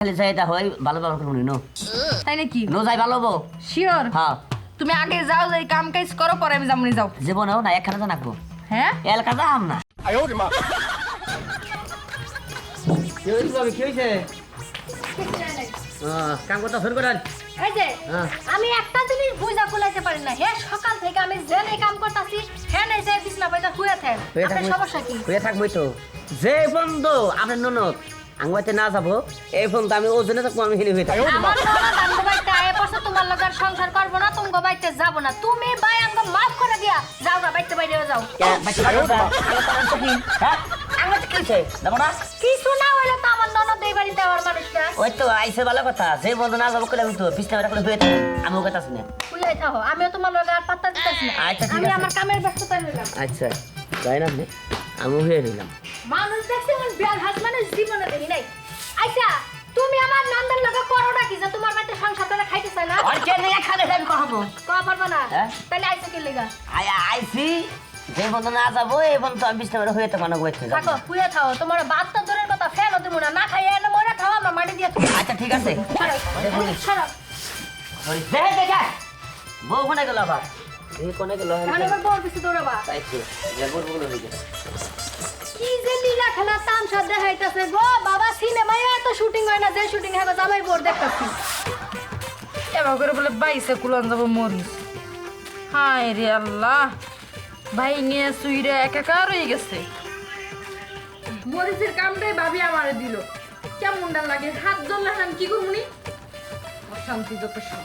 খালি যাই এটা হয় ভালো ভালো করে নো তাই নাকি? নো যাই ভালো হব। শিওর হ্যাঁ। তুমি আগে যাও যাই কাম কাজ করো পরে আমি যামনি যাও। জীবনেও না একখানে তো নাকবো হ্যাঁ? এলাকা যাম না। কি হয়েছে? আহ, কাম করতে শুরু করেন। এই যে হ্যাঁ। আমি একটা জিনিস বুঝা কুলাইতে পারি না। হে সকাল থেকে আমি জেনে কাম করতেছি হ্যাঁ নাই যে বিছনা পাইতা শুয়ে থাকেন হয়ে আপনার সমস্যা কি? হয়ে থাকবোই তো। যে বন্ধু আপনার ননদ আঙ্গুয়াতে না যাব এই ফোন তো আমি ওজনে থাকব আমি হেলে হয়ে থাকব। আমার বাইতে তোমার লগে আর সংসার করব না তুমি বাইতে যাব না। তুমি বাই আমগো মাফ করে দিয়া যাও না বাইতে বাইরে যাও। কে, বাচ্চা বাচ্চা বাচ্চা, আলো তো আনছো কি? হ্যাঁ? আঙ্গুয়াতে কি হয়েছে? যাব না? কিছু না হইলে তো আমার ননদ এই বাড়িতে আমার মানুষ না। ওই তো আইসে ভালো কথা যে বন্ধু না যাব করে আমি তো বিছনা বেড়া করে হয়ে আমি ওকে তাছি না বুঝাই থাকো আমিও তোমার লগে আর পাত্তা দিতেছি না। আচ্ছা, আমি আমার কামের ব্যস্ততায় নিলাম আচ্ছা যাই না আমি হয়ে রইলাম। মানুষ দেখছি আমার বিয়ার হাজবেন্ডের জীবনে দেখি নাই। আচ্ছা তুমি আমার নন্দের লগে করোটা কি যে তোমার বাড়িতে সংসার করে খাইতে চাই না? আর কে নিয়ে খালে আমি কখাবো কওয়া পারব না। হ্যাঁ? তাহলে আইসো কি লেগা আই আইসি। যে বন্ধু না যাব এই বন্ধু আমি বিছনা বেড়া হয়ে না ওয়েট করে থাকো শুয়ে থাও। তোমার তো দূরের কথা ফেলো তুমি না। না খাইয়ে এনে মরে খাও আমরা মাটি দিয়ে আচ্ছা ঠিক আছে। সরো দেখে দেখে বউ কোনে গেল আবার? এই কোনে গেল? মানে এবার বল কিছু দৌড়াবা তাই তো যে বউ বউ হয়ে গেছে। কি যে লীলা খেলা তামসা দেখাইতেছে গো। বাবা সিনেমায় এত শুটিং হয় না যে শুটিং হবে জামাই বোর দেখতেছি। এবার করে বলে বাইসে কুলন যাব মরিস। হায় রে আল্লাহ ভাই নিয়ে সুইরে একাকার হয়ে গেছে। মরিচের কামটাই ভাবি আমারে দিল। কেমনটা লাগে? হাত ধরলে আমি কি করব অশান্তি যত সব।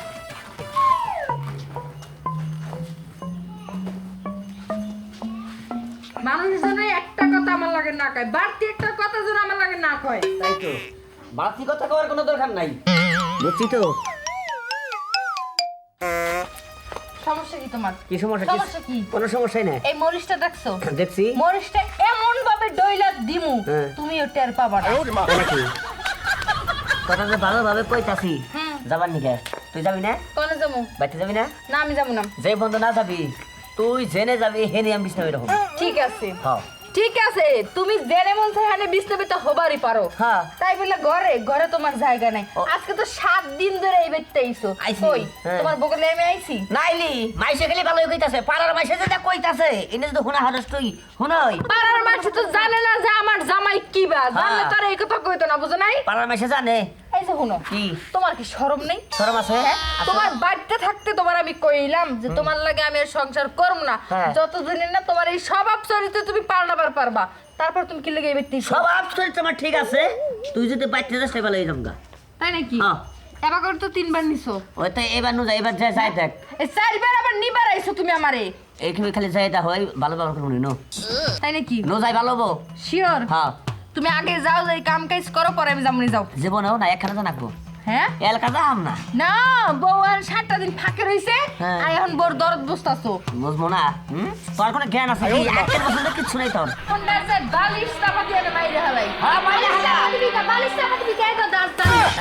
মানুষ যেন একটা কথা আমার লাগে না কয় বাড়তি একটা কথা যেন আমার লাগে না কয়। তাই তো। বাড়তি কথা কওয়ার কোনো দরকার নাই। বুঝছি তো। সমস্যা কি তোমার? কি সমস্যা? সমস্যা কি? কোনো সমস্যাই নাই। এই মরিচটা দেখছ? দেখছি। মরিচটা এমন ভাবে ডইলা দিমু হ্যাঁ। তুমিও টের পাবা না। তাই নাকি কথা যে ভালোভাবে কইতাছি। যাবার নিকে তুই যাবি না? কোনে যাব? বাইতে যাবি না? না আমি যাব না। যে বন্ধু না যাবি তুই জেনে যাবি হেনে আমি বিছনা বেরো ঠিক আছে। হ্যাঁ। ঠিক আছে তুমি জেনে মন সেখানে বিস্তারিত হবারই পারো। হ্যাঁ। তাই বলে ঘরে ঘরে তোমার জায়গা নাই। আজকে তো সাত দিন ধরে এই বেরতে আইছো। কই? হ্যাঁ। তোমার বগলে আমি আইছি? নাইলি মাইসে গেলে ভালোই কইতাছে। পাড়ার মাইসে যেটা কইতাছে এনে যদি হুনা হারস তুই হুনই। পাড়ার মানুষ তো জানে না যে আমার জামাই কি বা। জানলে হ্যাঁ। তার এই কথা কইতো না বুঝো নাই? পাড়ার মাইসে জানে। এই যে শুনো কি? তোমার কি শরম নেই? শরম আছে? হ্যাঁ? তোমার বাড়িতে থাকতে তোমার আমি কইলাম যে তোমার লাগে আমি সংসার করব না। হ্যাঁ। যতদিন না তোমার এই স্বভাব চরিত্র তুমি পাল্টাবার পারবা। তারপর তুমি কি লেগে এই ব্যক্তি সব আফসোস তোমার ঠিক আছে তুই যদি বাইতে যাস তাই ভালো জমগা তাই নাকি? হ্যাঁ। এবার করে তো তিনবার নিছো। ওই তো এবার নু যাই এবার যাই যাই দেখ। এই চারবার আবার নিবার আইছো তুমি আমারে। এইখানে খালি যাই এটা হয় ভালো ভালো করে নো তাই নাকি? নো যাই ভালো হব? শিওর হ্যাঁ। তুমি আগে যাও যাই কাম কাজ করো পরে আমি যামনি যাও। জীবনেও না একখানে তো নাকবো। হ্যাঁ? এলাকা যাম না। না বউ আর সাতটা দিন ফাঁকে রইছে হ্যাঁ। আর এখন বড় দরদ বসতাছো বুঝব না হুম? তোর কোনো জ্ঞান আছে? কি একের বছর কিচ্ছু নেই তোর। কোনটা যে বালিশ চাপা দিয়ে মাইরে হালাই। হ্যাঁ বালিশ দিবি কে তো দাস দাস?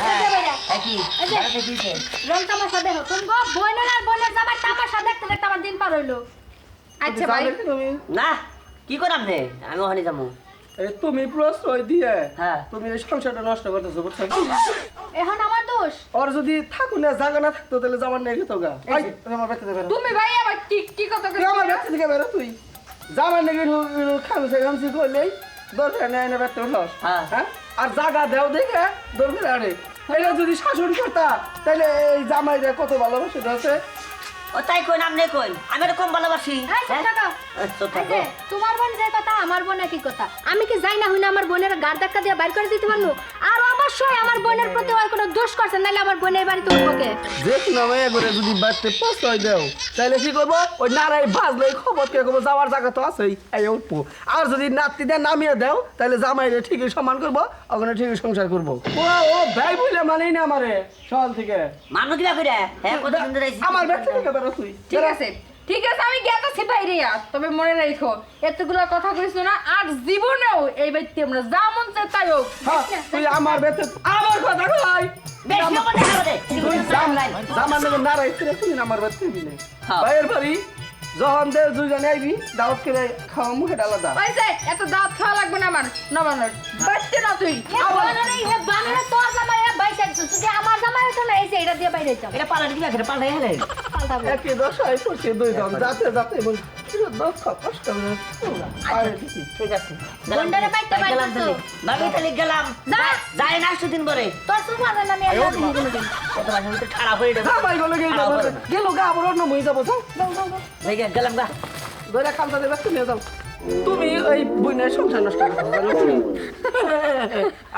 একই এই যে- বাড়িতে দিছে। রং তামাশা দেখো। তুমি গো? বোনের আর বোনের জামাই তামাশা দেখতে দেখতে আমার দিন পার হইল। আচ্ছা ভাই। তুমি। না কি করাম রে আমি ওখানে যাব তুমি প্রশ্রয় দিয়ে হ্যাঁ। তুমি এই সংসারটা নষ্ট করতেছো বুঝছ? এখন আমার দোষ? ওর যদি না জায়গা না থাকতো তাহলে নেই গেতো গা। তুমি আমার ব্যক্তি বেরো তুমি ভাই আবার কি কি কথা আমার ব্যক্তি থেকে বেরো তুই? নেই খামছে খামছি করলেই দরকার নেই না উঠাস হ্যাঁ। হ্যাঁ? আর জায়গা দেও দেখে দরকার আরে এটা যদি শাসন করতা তাহলে এই জামাইরা কত ভালোবাসে আছে? ও তাই কই নাম নেই কই? আমি এরকম কম ভালোবাসি। হ্যাঁ? তোমার বোন যে কথা আমার বোন একই কথা। আমি কি যাই না হই না আমার বোনের গার ধাক্কা দিয়ে বাইর করে দিতে পারল আর অবশ্যই আমার বোনের প্রতি ওই কোনো দোষ করছে নাহলে আমার বোনের বাড়িতে উঠবো কে? যে কোনো মেয়ে করে যদি বাড়িতে প্রশ্রয় দেও তাহলে কি করব? ওই নারাই ভাজলে খবর কে করব? যাওয়ার জায়গা তো আছেই এই উঠবো। আর যদি নাতিদের নামিয়ে দাও তাহলে জামাইরে ঠিকই সম্মান করব ওখানে ঠিকই সংসার করব। ও ও ভাই বলে মানেই না আমারে সকাল থেকে। মানুষ কিবা করে হ্যাঁ কত সুন্দর আইছি আমার ব্যক্তি থেকে বেরো তুই। ঠিক আছে ঠিক আছে আমি গেতাছি বাইরে আর। তবে মনে রাখো এতগুলো কথা কইছো না আর জীবনেও এই ব্যক্তি আমরা যা চায় তাই হোক। হ্যাঁ, তুই আমার ব্যক্তি আমার কথা কই? আমার বাড়ি যখন দে দুজনে আইবি দাওয়াত করে খাওয়া মুখে আলাদা। ওই যে এত দাঁত খাওয়া লাগবে না আমার নবানোর বাচ্চা না তুই বানের তোর জামাই এটা দিয়ে বাইরে এটা পাল্টা পাল্টাবো। একই দশায় পড়ছে দুইজন যাতে যাতে বল দুঃখ কষ্ট আরে দিছি ঠিক আছে। গেলাম তো। ভাবি তাহলে। গেলাম। যাই না আসছো দিন পরে। তোর সুপার আমি আর যাব না কোনোদিন। কত মাসের ভিতরে খাড়া হয়ে যাবে জামাই গেলে গেল খাড়া হবে না। গেল। গা আবার অন্য মই যাব যাও যাও যাও যাও। এই যে গেলাম গা। কালটা দেবে তুমি যাও। তুমি ওই বইনের সংসার নষ্ট করো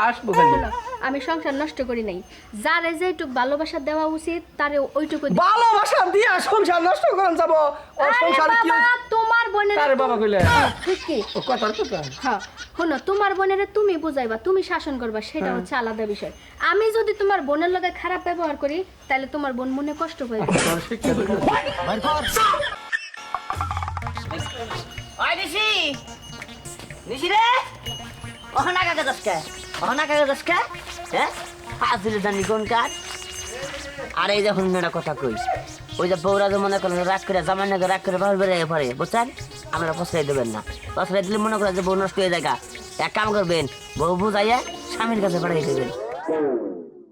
আসব আমি সংসার নষ্ট করি নাই। যারে যেটুক ভালোবাসা দেওয়া উচিত তারে ওইটুকু ভালোবাসা দিয়া সংসার নষ্ট করেন যাব। ওর সংসার কি তোমার বোনের আরে বাবা কইলে। ঠিক কি? ও কথার কথা? হ্যাঁ শোনো তোমার বোনের তুমি বুঝাইবা তুমি শাসন করবা সেটা হচ্ছে আলাদা বিষয়। আমি যদি তোমার বোনের লগে খারাপ ব্যবহার করি তাহলে তোমার বোন মনে কষ্ট পাবে ওই অহনা অহনা হ্যাঁ জানি কোন কাজ আর এই যখন একটা কথা কই ওই যে বৌরা যে মনে করেন রাগ করে, জামাই নাকি রাগ করে বাবার বেড়ে পড়ে, বুঝছেন? আপনারা পছাই দেবেন না। পছাই দিলে মনে করেন যে বউ নষ্ট হয়ে গা। এক কাম করবেন, বউ বুঝাইয়া স্বামীর কাছে দেবেন।